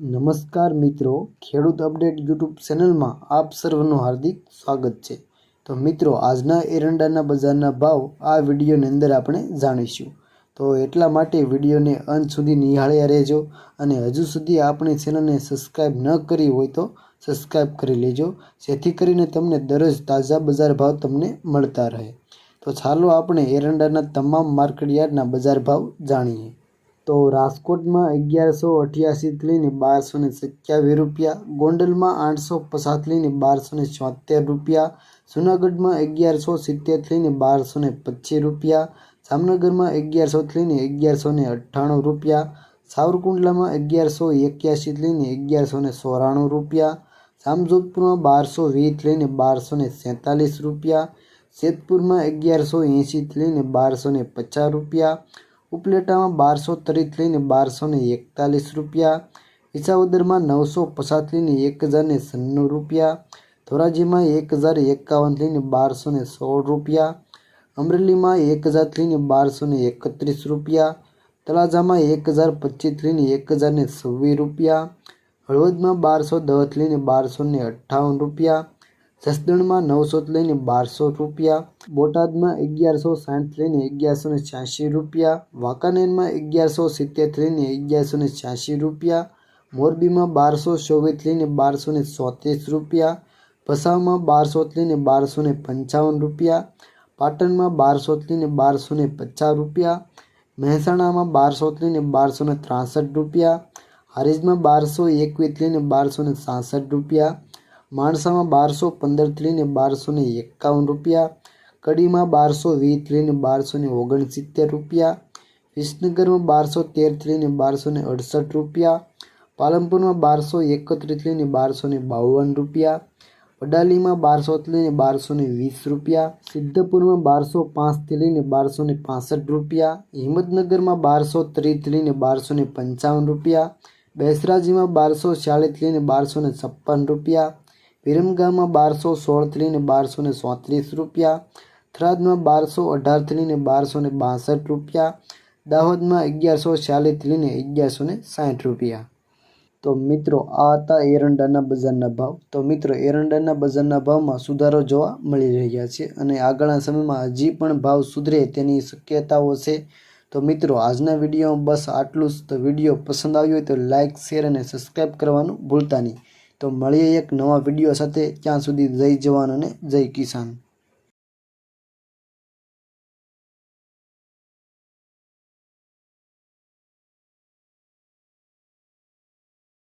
નમસ્કાર મિત્રો, ખેડૂત અપડેટ યુટ્યુબ ચેનલમાં આપ સર્વનું હાર્દિક સ્વાગત છે. તો મિત્રો, આજના એરંડાના બજારના ભાવ આ વિડીયોની અંદર આપણે જાણીશું. તો એટલા માટે વિડીયોને અંત સુધી નિહાળ્યા રહેજો અને હજુ સુધી આપણી ચેનલને સબસ્ક્રાઈબ ન કરી હોય તો સબસ્ક્રાઈબ કરી લેજો, જેથી કરીને તમને દરરોજ તાજા બજાર ભાવ તમને મળતા રહે. તો ચાલો આપણે એરંડાના તમામ માર્કેટયાર્ડના બજાર ભાવ જાણીએ. તો રાજકોટમાં અગિયારસો અઠ્યાસીથી લઈને બારસો ને સત્યાવીસ રૂપિયા, ગોંડલમાં આઠસો પચાસથી લઈને બારસો ને છોતેર રૂપિયા, જુનાગઢમાં અગિયારસો સિત્તેરથી લઈને બારસો ને પચીસ રૂપિયા, જામનગરમાં અગિયારસોથી લઈને અગિયારસો ને અઠ્ઠાણું રૂપિયા, સાવરકુંડલામાં અગિયારસો એક્યાસીથી લઈને અગિયારસો ને સોરાણું રૂપિયા, જામજોધપુરમાં બારસો વીસથી લઈને બારસો ને સેંતાલીસ રૂપિયા, જેતપુરમાં અગિયારસો એંશીથી લઈને બારસો ને પચાસ રૂપિયા ઉપલેટામાં બારસો ત્રીસ લઈને બારસો એકતાલીસ રૂપિયા વિસાવદરમાં નવસો પચાસ લઈને એક હજાર સન્નું રૂપિયા, ધોરાજીમાં એક હજાર એકાવન લઈને બારસો સોળ રૂપિયા, અમરેલીમાં એક હજાર લઈને બારસો એકત્રીસ રૂપિયા, તળાજામાં એક હજાર પચીસ લઈને એક હજાર છવ્વીસ રૂપિયા, હળવદમાં બારસો દસ લઈને બારસો ને અઠ્ઠાવન રૂપિયા જસદણમાં નવસોથી લઈને બારસો રૂપિયા, બોટાદમાં અગિયારસો સાઠ લઈને અગિયારસો ને છ્યાસી રૂપિયા, વાંકાનેરમાં અગિયારસો સિત્તેરથી લઈને અગિયારસો ને છ્યાસી રૂપિયા, મોરબીમાં બારસો ચોવીસથી લઈને બારસો ને ચોત્રીસ રૂપિયા, ભસાવમાં બારસોથી લઈને બારસો ને પંચાવન રૂપિયા, પાટણમાં બારસોથી લઈને બારસો ને પચાસ રૂપિયા, મહેસાણામાં બારસોથી લઈને બારસો ને ત્રાસઠ રૂપિયા, હરીજમાં બારસો એકવીસથી લઈને બારસો ને સાસઠ રૂપિયા માણસામાં બારસો પંદરથી લઈને બારસો ને એકાવન રૂપિયા, કડીમાં બારસો વીસથી લઈને બારસો ને ઓગણસિત્તેર રૂપિયા, વિસનગરમાં બારસો તેરથી લઈને બારસો ને અડસઠ રૂપિયા, પાલનપુરમાં બારસો એકત્રીસથી લઈને બારસો ને બાવન રૂપિયા, વડાલીમાં બારસોથી લઈને બારસો ને વીસ રૂપિયા, સિદ્ધપુરમાં બારસો પાંચથી લઈને બારસો ને પાસઠ રૂપિયા, હિંમતનગરમાં બારસો ત્રીસથી લઈને બારસો ને પંચાવન રૂપિયા, બેસરાજીમાં બારસો ચાલીસથી લઈને બારસો ને છપ્પન રૂપિયા વિરમગામમાં બારસો સોળથી ને બારસો ને ચોત્રીસ રૂપિયા, થરાદમાં બારસો અઢારથી ને બારસો ને બાસઠ રૂપિયા, દાહોદમાં અગિયારસો ચાલીસથી ને અગિયારસો ને સાઠ રૂપિયા. તો મિત્રો, આ હતા એરંડાના બજારના ભાવ. તો મિત્રો, એરંડાના બજારના ભાવમાં સુધારો જોવા મળી રહ્યા છે અને આગળના સમયમાં હજી પણ ભાવ સુધરે તેની શક્યતાઓ છે. તો મિત્રો, આજના વિડીયોમાં બસ આટલું જ. તો વીડિયો પસંદ આવ્યો હોય તો લાઇક શેર અને સબસ્ક્રાઈબ કરવાનું ભૂલતા નહીં. તો મળીએ એક નવા વીડિયો સાથે. ત્યાં સુધી જય જવાન અને જય કિસાન.